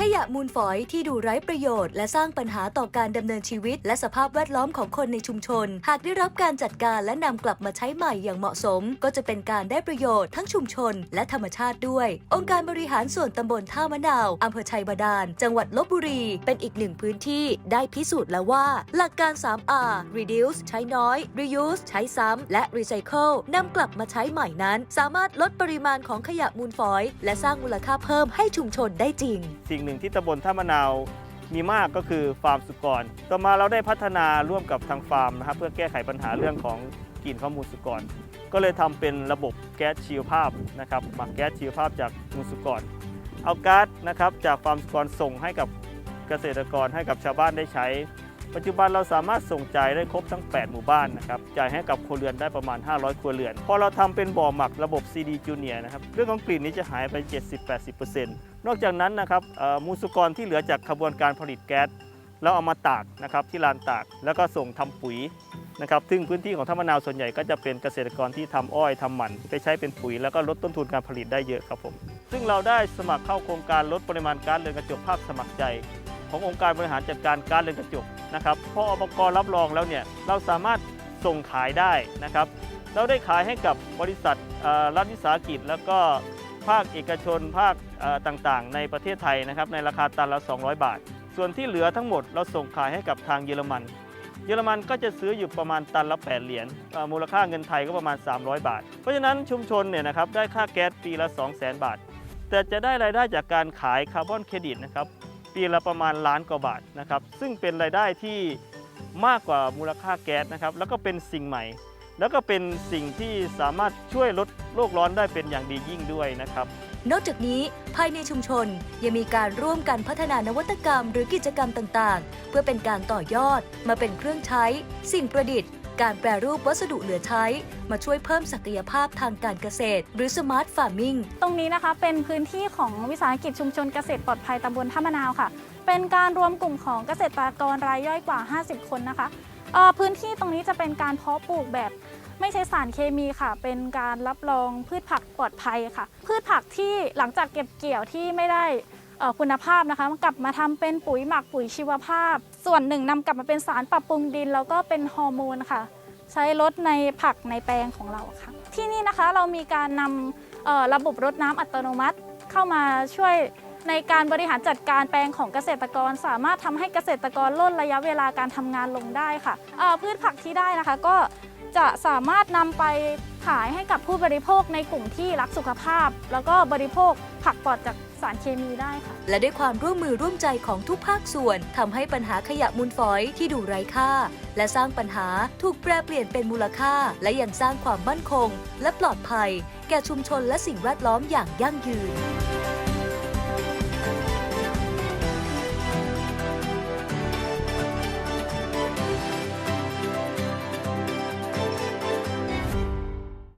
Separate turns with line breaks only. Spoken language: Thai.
ขยะมูลฝอยที่ดูไร้ประโยชน์ และสร้างปัญหาต่อการดำเนินชีวิต และสภาพแวดล้อมของคนในชุมชน หากได้รับการจัดการและนำกลับมาใช้ใหม่อย่างเหมาะสม ก็จะเป็นการได้ประโยชน์ทั้งชุมชน และธรรมชาติด้วย องค์การบริหารส่วนตำบลท่ามะนาวอำเภอชัยบาดาล จังหวัดลบบุรี เป็นอีกหนึ่งพื้นที่ได้พิสูจน์แล้วว่า หลักการ 3R reduce ใช้น้อย reuse ใช้ซ้ำและ recycle นำกลับมาใช้ใหม่นั้น สามารถลดปริมาณของขยะมูลฝอย และสร้างมูลค่าเพิ่มให้ชุมชนได้จริง
สิ่งหนึ่งที่ตำบลท่ามะนาวมีมากก็คือฟาร์มสุกร ต่อมาเราได้พัฒนาร่วมกับทางฟาร์มนะครับเพื่อแก้ไขปัญหาเรื่องของกลิ่นข้อมูลสุกร ก็เลยทำเป็นระบบแก๊สชีวภาพนะครับหมักแก๊สชีวภาพจากมูลสุกร เอาก๊าซนะครับจากฟาร์มสุกรส่งให้กับเกษตรกรให้กับชาวบ้านได้ใช้ ปัจจุบันเราสามารถส่งจ่ายได้ครบทั้ง 8 หมู่บ้านนะครับจ่ายให้กับครัวเรือนได้ประมาณ 500 ครัวเรือน พอเราทำเป็นบ่อหมักระบบ CD Junior นะครับเรื่องของกลิ่นนี้จะหายไป 70-80%นอกจากนั้นนะครับมูลสุกรที่เหลือจากขบวนการผลิตแก๊สเราเอามาตากนะครับที่ลานตากแล้วก็ส่งทำปุ๋ยนะครับซึ่งพื้นที่ของท่ามะนาวส่วนใหญ่ก็จะเป็นเกษตรกรที่ทำอ้อยทำหมันไปใช้เป็นปุ๋ย แล้วก็ลดต้นทุนการผลิตได้เยอะครับผม ซึ่งเราได้สมัครเข้าโครงการลดปริมาณก๊าซเรือนกระจกภาคสมัครใจ ขององค์การบริหารจัดการก๊าซเรือนกระจกนะครับพออบกรับรองแล้วเนี่ยเราสามารถส่งขายได้นะครับ เราได้ขายให้กับบริษัทรัฐวิสาหกิจ แล้วก็ภาคเอกชนภาคต่างๆ ในประเทศไทยนะครับในราคาตันละ 200 บาท ส่วนที่เหลือทั้งหมดเราส่งขายให้กับทางเยอรมัน เยอรมันก็จะซื้ออยู่ประมาณตันละ 8 เหรียญมูลค่าเงินไทยก็ประมาณ 300 บาท เพราะฉะนั้นชุมชนเนี่ยนะครับได้ค่าแก๊สปีละ 200,000 บาท แต่จะได้รายได้จากการขายคาร์บอนเครดิตนะครับ ปีละประมาณล้านกว่าบาทนะครับ ซึ่งเป็นรายได้ที่มากกว่ามูลค่าแก๊สนะครับ แล้วก็เป็นสิ่งใหม่ แล้วก็เป็นสิ่งที่สามารถช่วยลดโลกร้อนได้เป็นอย่างดียิ่งด้วยนะครับ
นอกจากนี้ภายในชุมชนยังมีการร่วมกันพัฒนานวัตกรรม หรือกิจกรรมต่างๆ เพื่อเป็นการต่อยอดมาเป็นเครื่องใช้ สิ่งประดิษฐ์ การแปรรูปวัสดุเหลือใช้ มาช่วยเพิ่มศักยภาพทางการเกษตร หรือ Smart Farming
ตรงนี้นะคะเป็นพื้นที่ของวิสาหกิจชุมชนเกษตรปลอดภัยตำบลท่ามะนาวค่ะ เป็นการรวมกลุ่มของเกษตรกรรายย่อยกว่า 50 คนนะคะพื้นที่ตรงนี้จะเป็นการเพาะปลูกแบบไม่ใช้สารเคมีค่ะ เป็นการรับรองพืชผักปลอดภัยค่ะ พืชผักที่หลังจากเก็บเกี่ยวที่ไม่ได้ คุณภาพนะคะมันกลับมาทำเป็นปุ๋ยหมักปุ๋ยชีวภาพ ส่วนหนึ่งนำกลับมาเป็นสารปรับปรุงดิน แล้วก็เป็นฮอร์โมนค่ะ ใช้ลดในผักในแปลงของเราค่ะ ที่นี่นะคะเรามีการนำระบบรดน้ำอัตโนมัติเข้ามาช่วยในการบริหารจัดการแปลงของเกษตรกร สามารถทำให้เกษตรกรลดระยะเวลาการทำงานลงได้ค่ะพืชผักที่ได้นะคะก็จะสามารถนำไป ขายให้กับผู้บริโภคในกลุ่มที่รักสุขภาพ แล้วก็บริโภคผักปลอดจากสารเคมีได้ค่ะ
และด้วยความร่วมมือร่วมใจของทุกภาคส่วนทำให้ปัญหาขยะมูลฝอยที่ดูไร้ค่า และสร้างปัญหาถูกแปรเปลี่ยนเป็นมูลค่า และยังสร้างความมั่นคง และปลอดภัย แก่ชุมชนและสิ่งแวดล้อมอย่างยั่งยืน